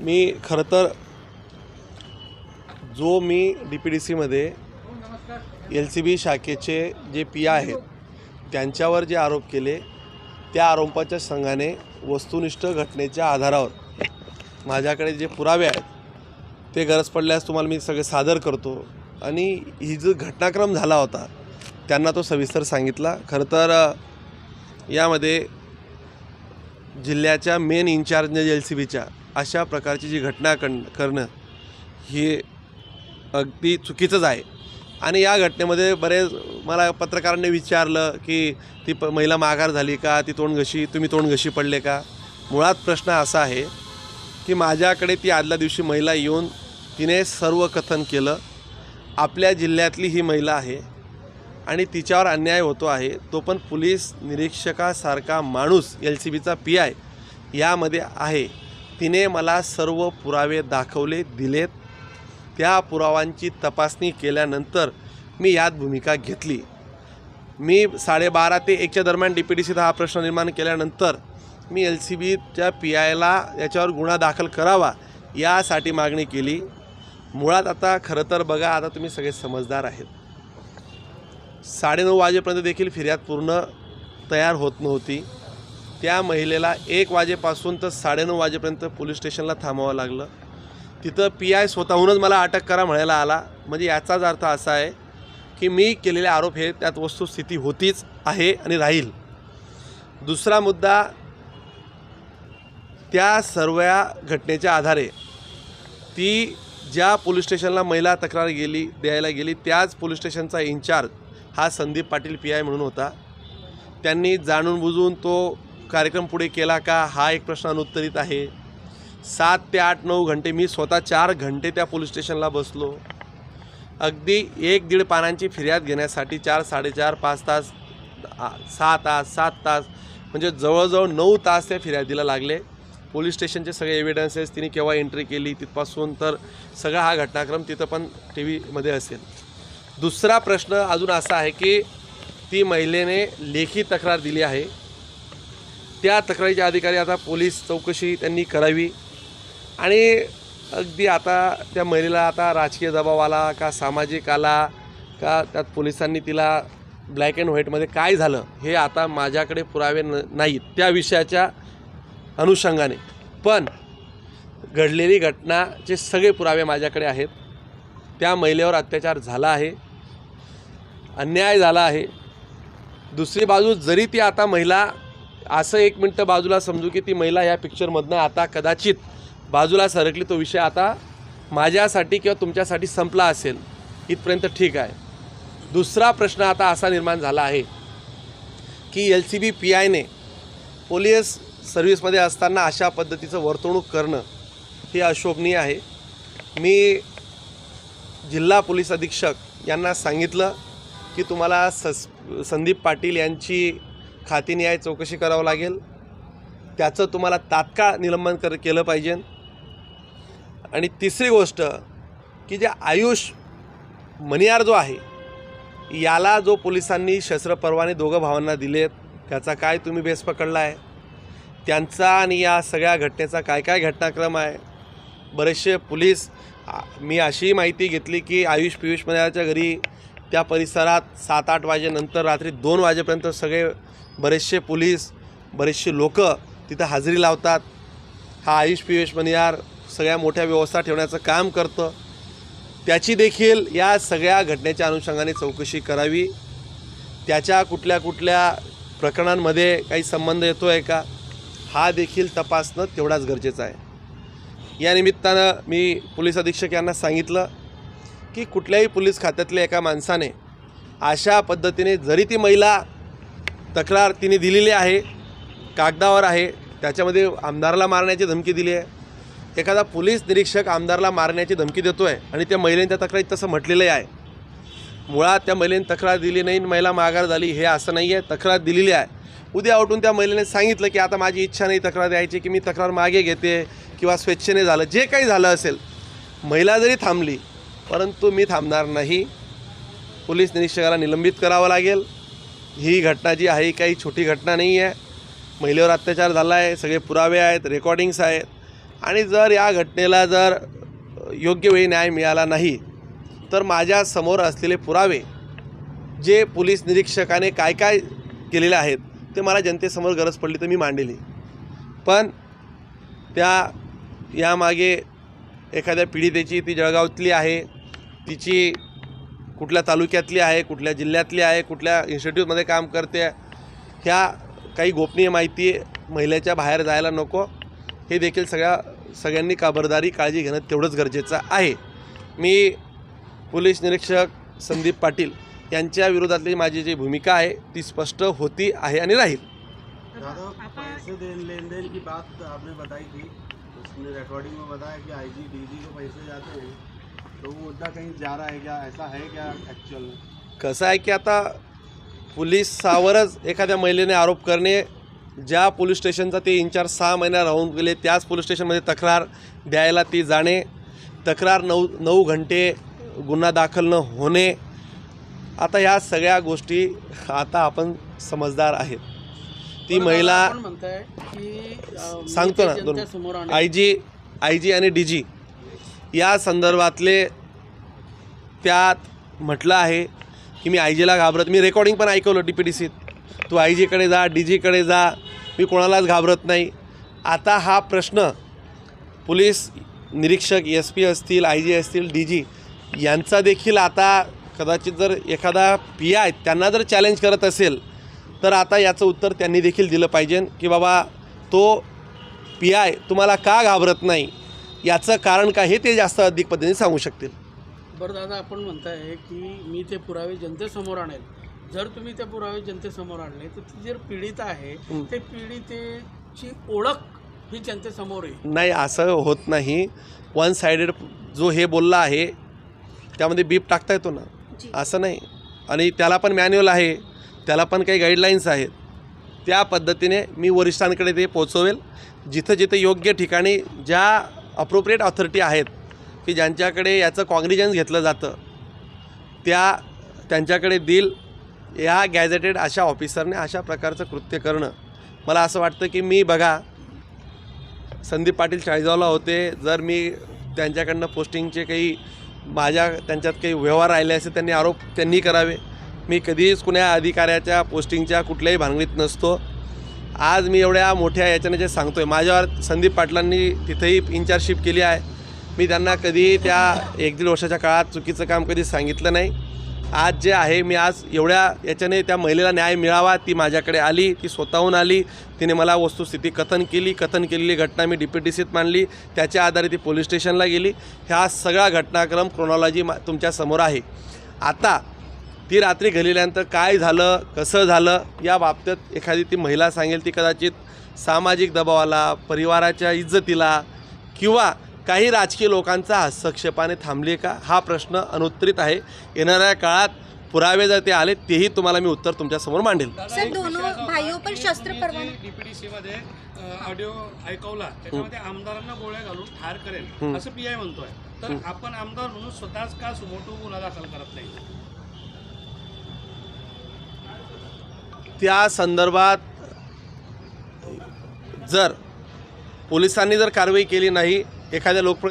मी खरं तर जो मी डी पी डी सीमध्ये एल सी बी शाखेचे जे पी आहेत त्यांच्यावर जे आरोप केले त्या आरोपाच्या संघाने वस्तुनिष्ठ घटनेच्या आधारावर माझ्याकडे जे पुरावे आहेत ते गरज पडल्यास तुम्हाला मी सगळे सादर करतो. आणि ही जो घटनाक्रम झाला होता त्यांना तो सविस्तर सांगितला. खरं तर यामध्ये जिल्ह्याच्या मेन इन्चार्ज एल सी बीच्या अशा प्रकारची जी घटना कण करणं ही अगदी चुकीचंच आहे. आणि या घटनेमध्ये बरेच मला पत्रकारांनी विचारलं की ती प महिला माघार झाली का? ती तोंडघशी तुम्ही तोंडघशी पडले का? मुळात प्रश्न असा आहे की माझ्याकडे ती आदल्या दिवशी महिला येऊन तिने सर्व कथन केलं. आपल्या जिल्ह्यातली ही महिला आहे आणि तिच्यावर अन्याय होतो आहे. तो पण पोलीस निरीक्षकासारखा माणूस एल सी बीचा पी आय यामध्ये आहे. तिने मला सर्व पुरावे दाखवले दिलेत. त्या पुरावांची तपासणी केल्यानंतर मी यात भूमिका घेतली. मी साडेबारा ते एकच्या दरम्यान डी पी डी सीचा हा प्रश्न निर्माण केल्यानंतर मी एल सी बीच्या पी आयला याच्यावर गुन्हा दाखल करावा यासाठी मागणी केली. मुळात आता खरं तर बघा आता तुम्ही सगळे समजदार आहेत. साडेनऊ वाजेपर्यंत देखील फिर्याद पूर्ण तयार होत नव्हती. त्या महिलेला एक वाजेपासून तर साडेनऊ वाजेपर्यंत पोलीस स्टेशनला थांबावं लागलं. तिथं पी आय स्वतःहूनच मला अटक करा म्हणायला आला. म्हणजे याचाच अर्थ असा आहे की मी केलेले आरोप हे त्यात वस्तुस्थिती होतीच आहे आणि राहील. दुसरा मुद्दा त्या सर्व घटनेच्या आधारे ती ज्या पोलीस स्टेशनला महिला तक्रार गेली द्यायला गेली त्याच पोलीस स्टेशनचा इन्चार्ज हा संदीप पाटील पी आय म्हणून होता. त्यांनी जाणून बुजून तो कार्यक्रम पुढे केला का? हा एक प्रश्न अनुत्तरित आहे. सात ते आठ नऊ घंटे मी स्वतः चार घंटे त्या पोलीस स्टेशनला बसलो. अगदी एक दीड पानांची फिर्याद घेण्यासाठी चार साडेचार पाच तास सहा तास सात तास म्हणजे जवळजवळ नऊ तास त्या फिर्यादीला लागले. पोलीस स्टेशनचे सगळे एव्हिडन्सेस तिने केव्हा एंट्री केली तिथपासून तर सगळा हा घटनाक्रम तिथं पण टी व्हीमध्ये असेल. दुसरा प्रश्न अजून असा आहे की ती महिलेने लेखी तक्रार दिली आहे. त्या तक्रारीचे अधिकारी आता पोलीस चौकशी त्यांनी करावी. आणि अगदी आता त्या महिलेला आता राजकीय दबाव आला का सामाजिक आला का त्यात पोलिसांनी तिला ब्लॅक अँड व्हाईटमध्ये काय झालं हे आता माझ्याकडे पुरावे न नाहीत. त्या विषयाच्या अनुषंगाने. पण घडलेली घटनाचे सगळे पुरावे माझ्याकडे आहेत. त्या महिलेवर अत्याचार झाला आहे. अन्याय झाला आहे. दुसरी बाजू जरी ती आता महिला असं एक मिनटं बाजूला समजू की ती महिला या पिक्चरमधनं आता कदाचित बाजूला सरकली तो विषय आता माझ्यासाठी किंवा तुमच्यासाठी संपला असेल इथपर्यंत ठीक आहे. दुसरा प्रश्न आता असा निर्माण झाला आहे की एल सी बी पी आयने पोलीस सर्व्हिसमध्ये असताना अशा पद्धतीचं वर्तवणूक करणं हे अशोभनीय आहे. मी जिल्हा पोलीस अधीक्षक यांना सांगितलं की तुम्हाला सस संदीप पाटील यांची खातीनिहाय चौकशी करावं लागेल. त्याचं तुम्हाला तात्काळ निलंबन कर केलं पाहिजे. आणि तिसरी गोष्ट की जे आयुष मनियार जो आहे याला जो पोलिसांनी शस्त्रपरवाने दोघं भावांना दिलेत त्याचा काय तुम्ही बेस पकडला आहे? त्यांचा आणि या सगळ्या घटनेचा काय काय घटनाक्रम आहे? बरेचसे पोलीस मी अशी माहिती घेतली की आयुष पियुष मनियारच्या घरी त्या परिसरात सात आठ वाजेनंतर रात्री दोन वाजेपर्यंत सगळे बरेचसे पोलीस बरेचसे लोक तिथं हजेरी लावतात. हा आयुष पियुष मनियार सगळ्या मोठ्या व्यवस्था ठेवण्याचं काम करतं. त्याची देखील या सगळ्या घटनेच्या अनुषंगाने चौकशी करावी. त्याच्या कुठल्या कुठल्या प्रकरणांमध्ये काही संबंध येतो आहे का हा देखील तपासणं तेवढाच गरजेचं आहे. या निमित्तानं मी पोलीस अधीक्षक यांना सांगितलं की कुठल्याही पोलीस खात्यातल्या एका माणसाने अशा पद्धतीने जरी ती महिला तक्रार तिने दिलेली आहे कागदावर आहे त्याच्यामध्ये आमदाराला मारण्याची धमकी दिली आहे. एखादा पोलीस निरीक्षक आमदारला मारण्याची धमकी देतो आहे आणि त्या महिलेने त्या तक्रारीत तसं म्हटलेलं आहे. मुळात त्या महिलेने तक्रार दिली नाही आणि महिला माघार झाली हे असं नाही आहे. तक्रार दिलेली आहे. उद्या उठून त्या महिलेने सांगितलं की आता माझी इच्छा नाही तक्रार द्यायची की मी तक्रार मागे घेते किंवा स्वेच्छेने झालं जे काही झालं असेल. महिला जरी थांबली परंतु मी थांबणार नाही. पोलीस निरीक्षकाला निलंबित करावं लागेल. ही घटना जी आहे काही छोटी घटना नाही आहे. महिलेवर अत्याचार झाला आहे सगळे पुरावे आहेत रेकॉर्डिंग्स आहेत. आणि जर या घटनेला जर योग्य वेळी न्याय मिळाला नाही तर माझ्यासमोर असलेले पुरावे जे पोलीस निरीक्षकाने काय काय केलेले आहेत ते मला जनतेसमोर गरज पडली तर मी मांडली. पण त्या यामागे एखाद्या पीडितेची ती जळगावातली आहे तिची कुठल्या तालुक्यातली आहे कुठल्या जिल्ह्यातली आहे कुठल्या इन्स्टिट्यूटमध्ये काम करते ह्या काही गोपनीय माहिती महिलेच्या बाहेर जायला नको. हे देखील सगळ्या सगळ्यांनी खबरदारी काळजी घेणं तेवढंच गरजेचं आहे. मी पोलीस निरीक्षक संदीप पाटील यांच्या विरोधातली माझी जी भूमिका आहे ती स्पष्ट होती आहे आणि राहील. पैसे देन लेन देन की बात आपने बताई थी। उसने रिकॉर्डिंग में बताया कि आईजी डीजी को पैसे जाते हैं। तो वो मुद्दा कहीं जा रहा है क्या ऐसा है क्या में कसं आहे की आता पोलिसावरच एखाद्या महिलेने आरोप करणे ज्या पोलीस स्टेशनचा ते इन्चार्ज सहा महिना राहून गेले त्याच पोलीस स्टेशनमध्ये तक्रार द्यायला ती जाणे तक्रार नऊ नऊ घंटे गुन्हा दाखल न होणे आता ह्या सगळ्या गोष्टी आता आपण समजदार आहेत ती महिला सांगतो ना दोन. आय जी आय जी आणि डी जी या संदर्भातले त्यात म्हटलं आहे की मी आय जीला घाबरत मी रेकॉर्डिंग पण ऐकवलं डी पी डी सीत तू. आय जीकडे जा डी जीकडे जा मी कोणालाच घाबरत नाही. आता हा प्रश्न पोलीस निरीक्षक एस पी असतील आय जी असतील डी जी यांचा देखील आता कदाचित जर एखादा पी आय त्यांना जर चॅलेंज करत असेल तर आता याचं उत्तर त्यांनी देखील दिलं पाहिजे की बाबा तो पी आय तुम्हाला का घाबरत नाही? याचं कारण काय हे ते जास्त अधिक पद्धतीने सांगू शकतील. बरं दादा आपण म्हणताय की मी ते पुरावे जनतेसमोर आणेल. जर तुम्ही ते पुरावे जनतेसमोर आणले तर ती जर पीडित आहे हं. ते पीडितेची ओळख ही जनतेसमोर येईल. नाही असं होत नाही. वन सायडेड जो हे बोलला आहे त्यामध्ये बीप टाकता येतो ना. असं नाही. आणि त्याला पण मॅन्युअल आहे. त्याला पण काही गाईडलाईन्स आहेत. त्या पद्धतीने मी वरिष्ठांकडे ते पोचवेल. जिथं जिथं योग्य ठिकाणी ज्या अप्रोप्रिएट ऑथॉरिटी आहेत की ज्यांच्याकडे याचं कॉग्निजन्स घेतलं जातं त्या त्यांच्याकडे देईल या गॅझेटेड अशा ऑफिसरने अशा प्रकारचं कृत्य करणं. मला असं वाटतं की मी बघा संदीप पाटील चाळीसगावला होते जर मी त्यांच्याकडनं पोस्टिंगचे काही माझ्या त्यांच्यात काही व्यवहार राहिले असे त्यांनी आरोप त्यांनी करावे. मी कधीच कुण्या अधिकाऱ्याच्या पोस्टिंगच्या कुठल्याही भानगडीत नसतो. आज मी एवढ्या मोठ्या याच्याने जे सांगतो आहे माझ्यावर संदीप पाटलांनी तिथेही इन्चार्जशिप केली आहे. मी त्यांना कधी त्या एक दीड वर्षाच्या काळात चुकीचं काम कधी सांगितलं नाही. आज जे आहे मी आज एवढ्या याच्याने त्या महिलेला न्याय मिळावा ती माझ्याकडे आली ती स्वतःहून आली तिने मला वस्तुस्थिती कथन केली कथन केलेली घटना मी डी पी डी सीत मांडली त्याच्या आधारे ती पोलीस स्टेशनला गेली. ह्या सगळा घटनाक्रम क्रोनॉलॉजी मा तुमच्यासमोर आहे. आता ती रात्री घालल्यानंतर काय झालं कसं झालं या बाबतीत एखादी ती महिला सांगेल ती कदाचित सामाजिक दबावाला परिवाराच्या इज्जतीला किंवा काही राजकीय लोकांचा हस्तक्षेपाने थांबली का? हा प्रश्न अनुत्तरित आहे. येणाऱ्या काळात पुरावे जर ते आले तेही तुम्हाला मी उत्तर तुमच्यासमोर मांडेल. ऑडिओ ऐकवला त्याच्यामध्ये आमदारांना गोळ्या घालून ठार. करेल. असं पी आय म्हणतोय. तर आपण आमदार म्हणून स्वतःच का सुमोटो गुन्हा दाखल करत नाही? त्या संदर्भात जर पोलिसांनी जर कारवाई केली नाही एखाद्या लोकप्र